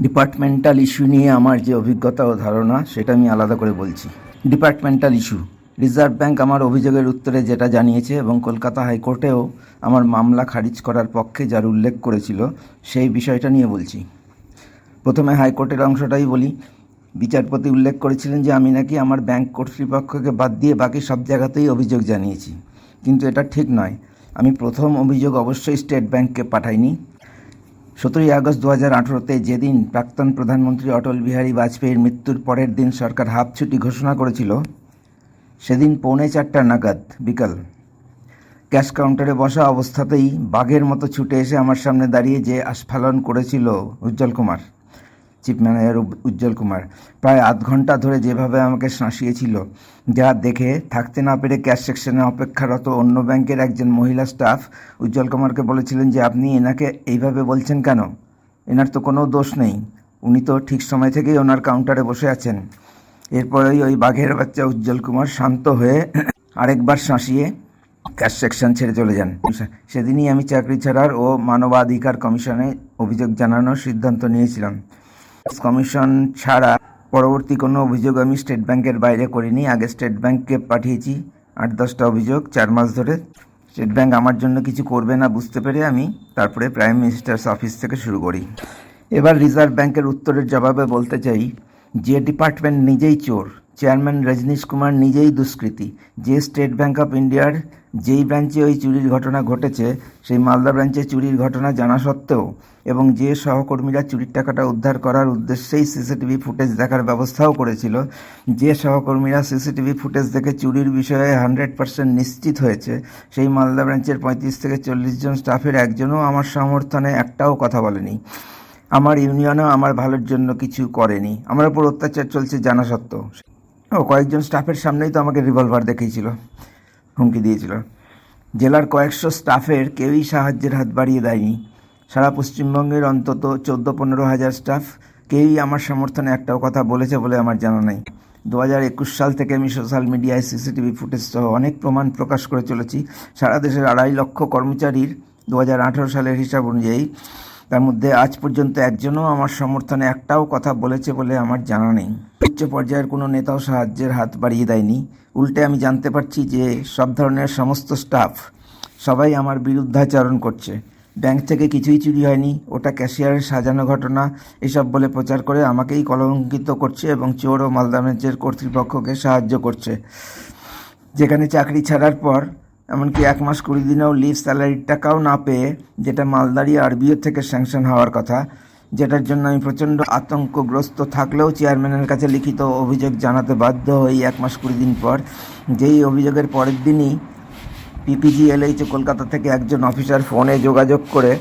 Departmental issue নিয়ে আমার যে অভিজ্ঞতা ও ধারণা, সেটা আমি আলাদা করে বলছি। ডিপার্টমেন্টাল ইস্যু রিজার্ভ ব্যাংক আমার অভিযোগের উত্তরে যেটা জানিয়েছে এবং কলকাতা হাইকোর্টেও আমার মামলা খারিজ করার পক্ষে যার উল্লেখ করেছিল, সেই বিষয়টা নিয়ে বলছি। প্রথমে হাইকোর্টের অংশটাই বলি। বিচারপতি উল্লেখ করেছিলেন যে আমি নাকি আমার ব্যাংক কর্তৃপক্ষকে বাদ দিয়ে বাকি সব জায়গাতেই অভিযোগ জানিয়েছি। কিন্তু এটা ঠিক নয়। আমি প্রথম অভিযোগ অবশ্যই স্টেট ব্যাংককে পাঠাইনি। সতেরোই আগস্ট দু হাজার আঠেরোতে যেদিন প্রাক্তন প্রধানমন্ত্রী অটল বিহারী বাজপেয়ীর মৃত্যুর পরের দিন সরকার হাফ ছুটি ঘোষণা করেছিল, সেদিন পৌনে চারটা নাগাদ বিকাল। ক্যাশ কাউন্টারে বসা অবস্থাতেই বাঘের মতো ছুটে এসে আমার সামনে দাঁড়িয়ে যে আস্ফালন করেছিল Ujjwal Kumar. Chief manager Ujjwal Kumar. প্রায় আধ ঘণ্টা ধরে যেভাবে আমাকে শাসিয়েছিল, যা দেখে থাকতে না পেরে ক্যাশ সেকশনে অপেক্ষারত অন্য ব্যাংকের একজন মহিলা স্টাফ উজ্জ্বল কুমারকে বলেছিলেন যে, আপনি এনাকে এইভাবে বলছেন কেন? এনার তো কোনো দোষ নেই। উনি তো ঠিক সময় থেকেই ওনার কাউন্টারে বসে আছেন। এরপরেই ওই বাঘের বাচ্চা উজ্জ্বল কুমার শান্ত হয়ে আরেকবার শাঁসিয়ে ক্যাশ সেকশন ছেড়ে চলে যান। সেদিনই আমি চাকরি ছাড়ার ও মানবাধিকার কমিশনে অভিযোগ জানানোর সিদ্ধান্ত নিয়েছিলাম। কমিশন ছাড়া পরবর্তী কোনো অভিযোগ আমি স্টেট ব্যাংকের বাইরে করিনি। আগে স্টেট ব্যাংককে পাঠিয়েছি আট দশটা অভিযোগ, চার মাস ধরে। স্টেট ব্যাংক আমার জন্য কিছু করবে না বুঝতে পেরে আমি তারপরে প্রাইম মিনিস্টার্স অফিস থেকে শুরু করি। এবার রিজার্ভ ব্যাংকের উত্তরের জবাবে বলতে চাই, যে ডিপার্টমেন্ট নিজেই চোর চেয়ারম্যান রজনীশ কুমার নিজেই দুষ্কৃতী। যে স্টেট ব্যাঙ্ক অফ ইন্ডিয়ার যেই ব্রাঞ্চে ওই চুরির ঘটনা ঘটেছে, সেই মালদা ব্রাঞ্চে চুরির ঘটনা জানা সত্ত্বেও এবং যে সহকর্মীরা চুরির টাকাটা উদ্ধার করার উদ্দেশ্যেই সিসিটিভি ফুটেজ দেখার ব্যবস্থাও করেছিল, যে সহকর্মীরা সিসিটিভি ফুটেজ দেখে চুরির বিষয়ে হান্ড্রেড পার্সেন্ট নিশ্চিত হয়েছে, সেই মালদা ব্রাঞ্চের পঁয়ত্রিশ থেকে চল্লিশ জন স্টাফের একজনও আমার সমর্থনে একটাও কথা বলেনি। আমার ইউনিয়নও আমার ভালোর জন্য কিছু করেনি। আমার উপর অত্যাচার চলছে জানা সত্ত্বেও। ও, কয়েকজন স্টাফের সামনেই তো আমাকে রিভলভার দেখিয়েছিল, হুমকি দিয়েছিল। জেলার কয়েকশো স্টাফের কেউই সাহায্যের হাত বাড়িয়ে দেয়নি। সারা পশ্চিমবঙ্গের অন্তত চোদ্দ পনেরো হাজার স্টাফ, কেউই আমার সমর্থনে একটাও কথা বলেছে বলে আমার জানা নাই। দু হাজার একুশ সাল থেকে আমি সোশ্যাল মিডিয়ায় সিসিটিভি ফুটেজ সহ অনেক প্রমাণ প্রকাশ করে চলেছি। সারা দেশের আড়াই লক্ষ কর্মচারীর দু হাজার আঠেরো সালের হিসাব অনুযায়ী, তার মধ্যে আজ পর্যন্ত একজনও আমার সমর্থনে একটাও কথা বলেছে বলে আমার জানা নেই। উচ্চ পর্যায়ের কোনো নেতাও সাহায্যের হাত বাড়িয়ে দেয়নি। উল্টে আমি জানতে পারছি যে সব ধরনের সমস্ত স্টাফ সবাই আমার বিরুদ্ধাচরণ করছে। ব্যাংক থেকে কিছুই চুরি হয়নি। ওটা ক্যাশিয়ারের সাজানো ঘটনা। এসব বলে প্রচার করে আমাকেই কলঙ্কিত করছে এবং চোর ও মালদা ব্রাঞ্চের কর্তৃপক্ষকে সাহায্য করছে। যেখানে চাকরি ছাড়ার পর, এমনকি এক মাস কুড়ি দিনেও লিভ স্যালারির টাকাও না পেয়ে, যেটা মালদারি আরবিও থেকে স্যাংশন হওয়ার কথা যেটার জন্য আমি প্রচণ্ড আতঙ্কগ্রস্ত থাকলেও চেয়ারম্যানের কাছে লিখিত অভিযোগ জানাতে বাধ্য হই এক মাস কুড়ি দিন পর। যেই অভিযোগের পরের দিনই পিপিজিএলএইচ কলকাতা থেকে একজন অফিসার ফোনে যোগাযোগ করে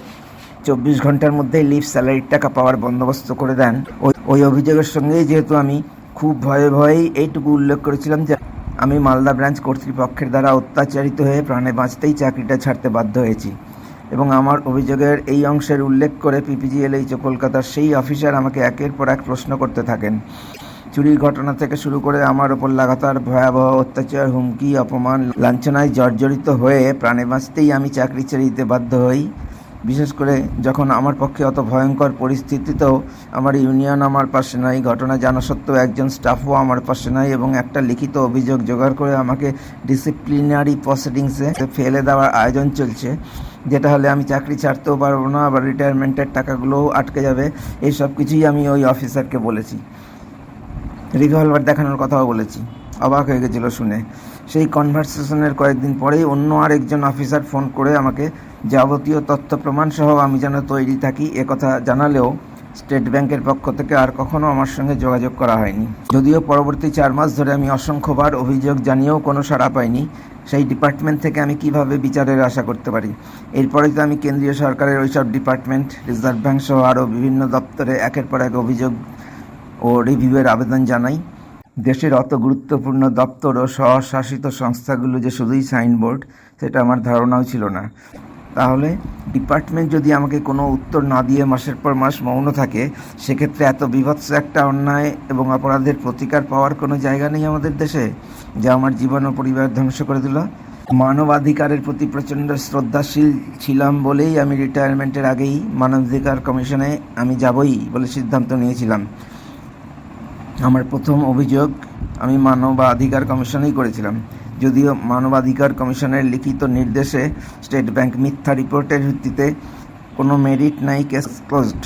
চব্বিশ ঘণ্টার মধ্যেই লিভ স্যালারির টাকা পাওয়ার বন্দোবস্ত করে দেন। ওই ওই অভিযোগের সঙ্গেই যেহেতু আমি খুব ভয়ে ভয়েই এইটুকু উল্লেখ করেছিলাম যে আমি মালদা ব্রাঞ্চ কর্তৃপক্ষের দ্বারা অত্যাচারিত হয়ে প্রাণে বাঁচতেই চাকরিটা ছাড়তে বাধ্য হয়েছি। এবং আমার অভিযোগের এই অংশের উল্লেখ করে পিপিজিএলএইচ কলকাতার সেই অফিসার আমাকে একের পর এক প্রশ্ন করতে থাকেন। চুরির ঘটনা থেকে শুরু করে আমার ওপর লাগাতার ভয়াবহ অত্যাচার, হুমকি, অপমান, লাঞ্ছনায় জর্জরিত হয়ে প্রাণে বাঁচতেই আমি চাকরি ছেড়ে দিতে বাধ্য হই। বিশেষ করে যখন আমার পক্ষে অত ভয়ঙ্কর পরিস্থিতিতেও আমার ইউনিয়ন আমার পাশে নাই, ঘটনা জানা সত্ত্বেও একজন স্টাফও আমার পাশে নাই এবং একটা লিখিত অভিযোগ জোগাড় করে আমাকে ডিসিপ্লিনারি প্রসিডিংসে ফেলে দেওয়ার আয়োজন চলছে। যেটা হলে আমি চাকরি ছাড়তেও পারব না, আবার রিটায়ারমেন্টের টাকাগুলোও আটকে যাবে, এই সব কিছুই আমি ওই অফিসারকে বলেছি। রিভলভার দেখানোর কথাও বলেছি। অবাক হয়ে গেছিল শুনে। সেই কনভারসেশনের কয়েকদিন পরেই অন্য আরেকজন অফিসার ফোন করে আমাকে, যাবতীয় তথ্য প্রমাণ সহ আমি যেন তৈরি থাকি একথা জানালেও স্টেট ব্যাংকের পক্ষ থেকে আর কখনো আমার সঙ্গে যোগাযোগ করা হয়নি। যদিও পরবর্তী চার মাস ধরে আমি অসংখ্যবার অভিযোগ জানিয়েও কোনো সাড়া পাইনি। সেই ডিপার্টমেন্ট থেকে আমি কীভাবে বিচারের আশা করতে পারি? এরপরে তো আমি কেন্দ্রীয় সরকারের ওইসব ডিপার্টমেন্ট, রিজার্ভ ব্যাংক সহ আরও বিভিন্ন দপ্তরে একের পর এক অভিযোগ ও রিভিউয়ের আবেদন জানাই। দেশের অত গুরুত্বপূর্ণ দপ্তর ও স্বশাসিত সংস্থাগুলো যে শুধুই সাইনবোর্ড, সেটা আমার ধারণাও ছিল না। তাহলে ডিপার্টমেন্ট যদি আমাকে কোনো উত্তর না দিয়ে মাসের পর মাস মৌন থাকে, সেক্ষেত্রে এত বিভৎস একটা অন্যায় এবং অপরাধের প্রতিকার পাওয়ার কোনো জায়গা নেই আমাদের দেশে, যা আমার জীবন ও পরিবার ধ্বংস করে দিল। মানবাধিকারের প্রতি প্রচণ্ড শ্রদ্ধাশীল ছিলাম বলেই আমি রিটায়ারমেন্টের আগেই মানবাধিকার কমিশনে আমি যাবই বলে সিদ্ধান্ত নিয়েছিলাম। আমার প্রথম অভিযোগ, আমি মানবাধিকার কমিশনেই করেছিলাম। যদিও মানবাধিকার কমিশনের লিখিত নির্দেশে স্টেট ব্যাংক মিথ্যা রিপোর্টের ভিত্তিতে কোনো মেরিট নাই, কেস ক্লোজড।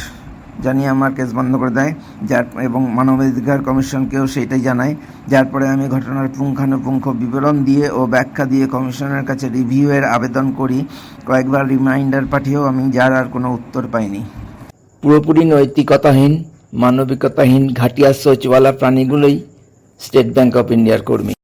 জানিয়ে আমার কেস বন্ধ করে দেয়, যার এবং মানবাধিকার কমিশনকেও সেটাই জানায়। যার পরে আমি ঘটনার পুঙ্খানুপুঙ্খ বিবরণ দিয়ে ও ব্যাখ্যা দিয়ে কমিশনের কাছে রিভিউয়ের আবেদন করি। কয়েকবার রিমাইন্ডার পাঠিয়েও আমি যার আর কোনো উত্তর পাইনি। পুরোপুরি নৈতিকতাহীন মানবিকতাহীন ঘাটিয়া সোচওয়ালা প্রাণীগুলোই স্টেট ব্যাঙ্ক অফ ইন্ডিয়ার কর্মী।